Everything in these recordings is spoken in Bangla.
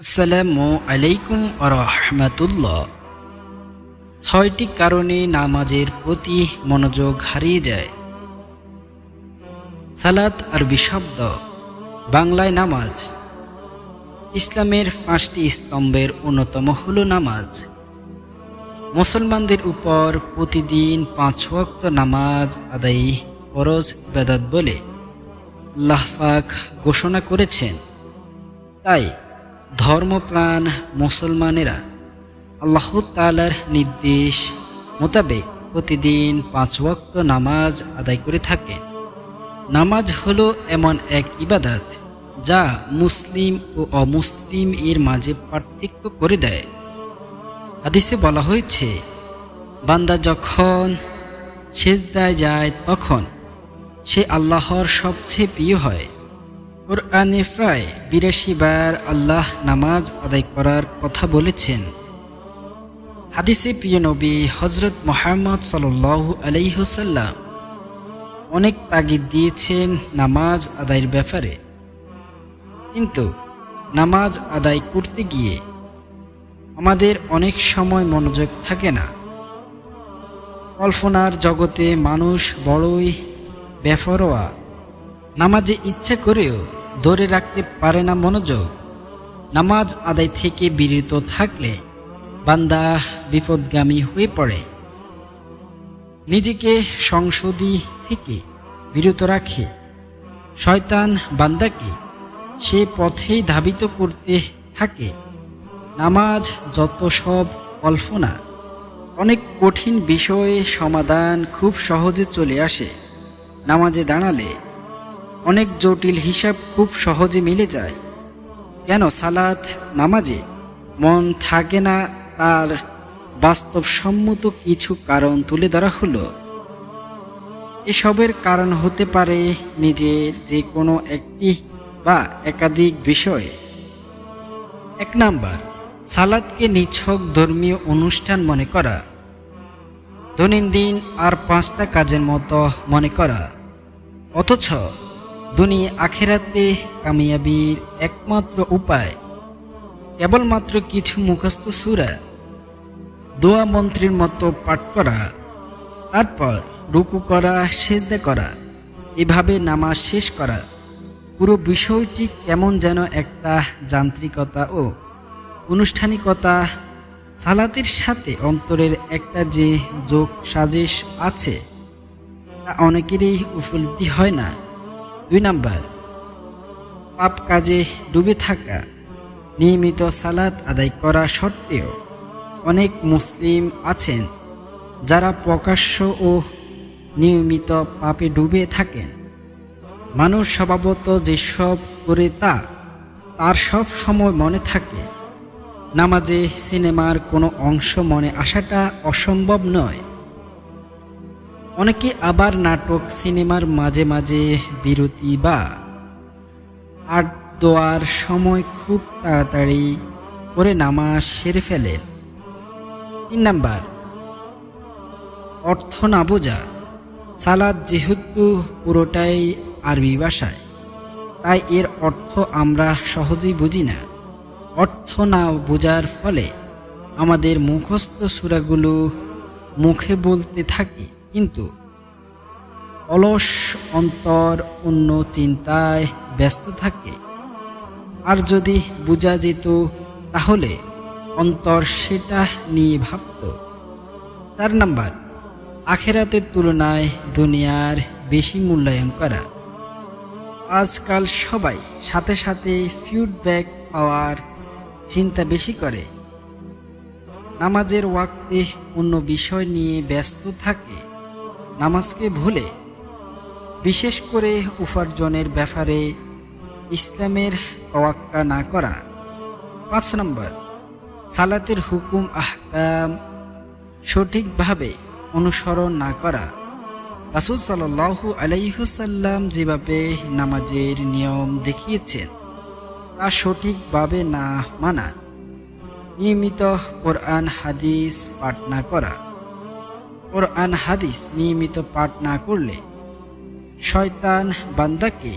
আসসালামু আলাইকুম আরহামাতুল্লাহ ছয়টি কারণে নামাজের প্রতি মনোযোগ হারিয়ে যায়। সালাত আরবি শব্দ, বাংলায় নামাজ। ইসলামের পাঁচটি স্তম্ভের অন্যতম হল নামাজ। মুসলমানদের উপর প্রতিদিন পাঁচ ওয়াক্ত নামাজ আদায়ী ফরজ ইবাদত বলে আল্লাহ পাক ঘোষণা করেছেন। তাই ধর্মপ্রাণ মুসলমানেরা আল্লাহ তালার নির্দেশ মোতাবেক প্রতিদিন পাঁচ ওয়াক্ত নামাজ আদায় করে থাকে। নামাজ হলো এমন এক ইবাদত যা মুসলিম ও অমুসলিম এর মাঝে পার্থক্য করে দেয়। হাদিসে বলা হয়েছে, বান্দা যখন সেজদায় যায় তখন সে আল্লাহর সবচেয়ে প্রিয় হয়। কোরআনে প্রায় বিরাশি বার আল্লাহ নামাজ আদায় করার কথা বলেছেন। হাদিসে প্রিয় নবী হজরত মোহাম্মদ সাল্লু আলাইহসাল্লাম অনেক তাগিদ দিয়েছেন নামাজ আদায়ের ব্যাপারে। কিন্তু নামাজ আদায় করতে গিয়ে আমাদের অনেক সময় মনোযোগ থাকে না। কল্পনার জগতে মানুষ বড়ই বেফরোয়া। নামাজে ইচ্ছা করেও ধরে রাখতে পারে না মনোযোগ। নামাজ আদায় থেকে বিরত থাকলে বান্দা বিপদগামী হয়ে পড়ে। নিজেকে সংসদী থেকে বিরত রাখে। শয়তান বান্দাকে সে পথেই ধাবিত করতে থাকে। নামাজ যত সব কল্পনা, অনেক কঠিন বিষয়ে সমাধান খুব সহজে চলে আসে। নামাজে দাঁড়ালে অনেক জটিল হিসাব খুব সহজে মিলে যায়। কেন সালাত, নামাজে? মন থাকে না, তার বাস্তবসম্মত কিছু কারণ তুলে ধরা হলো। এসবের কারণ হতে পারে নিজের যে কোনো একটি বা একাধিক বিষয়। এক নাম্বার সালাদকে নিছক ধর্মীয় অনুষ্ঠান মনে করা। দৈনন্দিন আর পাঁচটা কাজের মতো মনে করা। অথচ দুনিয়া আখেরাতে কামিয়াবির একমাত্র উপায়। কেবলমাত্র কিছু মুখস্থ সুরা, দোয়া মন্ত্রীর মতো পাঠ করা, তারপর রুকু করা, সেজদা করা, এভাবে নামাজ শেষ করা। পুরো বিষয়টি কেমন যেন একটা যান্ত্রিকতা ও আনুষ্ঠানিকতা, সালাতের সাথে অন্তরের একটা যে যোগ সাজেশ আছে, তা অনেকেরই উপলব্ধি হয় না। দুই নাম্বার, পাপ কাজে ডুবে থাকা, নিয়মিত সালাদ আদায় করা সত্ত্বেও অনেক মুসলিম আছেন যারা প্রকাশ্য ও নিয়মিত পাপে ডুবে থাকেন। মানুষ স্বভাবত যেসব করে তা, তার সব সময় মনে থাকে। নামাজে, সিনেমার কোনো অংশ মনে আসাটা অসম্ভব নয়। অনেকে আবার নাটক, সিনেমার মাঝে মাঝে বিরতি বা আট দোয়ার সময় খুব তাড়াতাড়ি করে নামাজ সেরে ফেলেন তিন নাম্বার, অর্থ না বোঝা। সালাদ যেহেতু পুরোটাই আরবি ভাষায়, তাই এর অর্থ আমরা সহজেই বুঝি না। অর্থ না বোঝার ফলে আমাদের মুখস্থ সুরাগুলো মুখে বলতে থাকি। কিন্তু অলস অন্তর অন্য চিন্তায় ব্যস্ত থাকে। আর যদি বোঝা যেত, তাহলে অন্তর সেটা নিয়ে ভাবত। চার নাম্বার, আখেরাতের তুলনায় দুনিয়ার বেশি মূল্যায়ন করা। আজকাল সবাই সাথে সাথে ফিডব্যাক পাওয়ার চিন্তা বেশি করে। নামাজের ওয়াক্তে অন্য বিষয় নিয়ে ব্যস্ত থাকে। নামাজকে ভুলে, বিশেষ করে উপার্জনের ব্যাপারে ইসলামের তোয়াক্কা না করা। পাঁচ নম্বর, সালাতের হুকুম, আহকাম সঠিকভাবে অনুসরণ না করা। রাসুল সাল্লু আলাইহুসাল্লাম যেভাবে নামাজের নিয়ম দেখিয়েছেন, তা সঠিকভাবে না মানা। নিয়মিত কোরআন, হাদিস পাঠ না করা। কোরআন হাদিস নিয়মিত পাঠ না করলে শয়তান বান্দাকে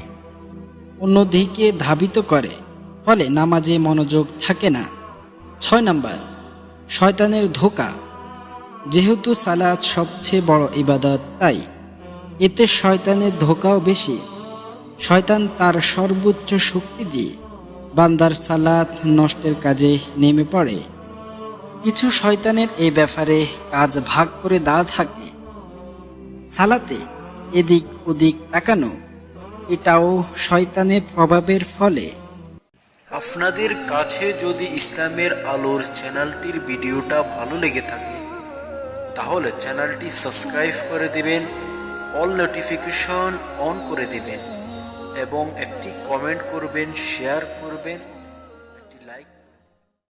অন্যদিকে ধাবিত করে। ফলে নামাজে মনোযোগ থাকে না। ছয় নাম্বার, শয়তানের ধোকা। যেহেতু সালাদ সবচেয়ে বড় ইবাদত, তাই এতে শয়তানের ধোকাও বেশি। শয়তান তার সর্বোচ্চ শক্তি দিয়ে বান্দার সালাত নষ্টের কাজে নেমে পড়ে। কিছু শয়তানের এই ব্যাপারে কাজ ভাগ করে দেওয়া থাকে। সালাতে এদিক ওদিক তাকানো, এটাও শয়তানের প্রভাবের ফলে। আপনাদের কাছে যদি ইসলামের আলোর চ্যানেলটির ভিডিওটা ভালো লেগে থাকে, তাহলে চ্যানেলটি সাবস্ক্রাইব করে দিবেন, অল নোটিফিকেশন অন করে দিবেন, এবং একটি কমেন্ট করবেন, শেয়ার করবেন।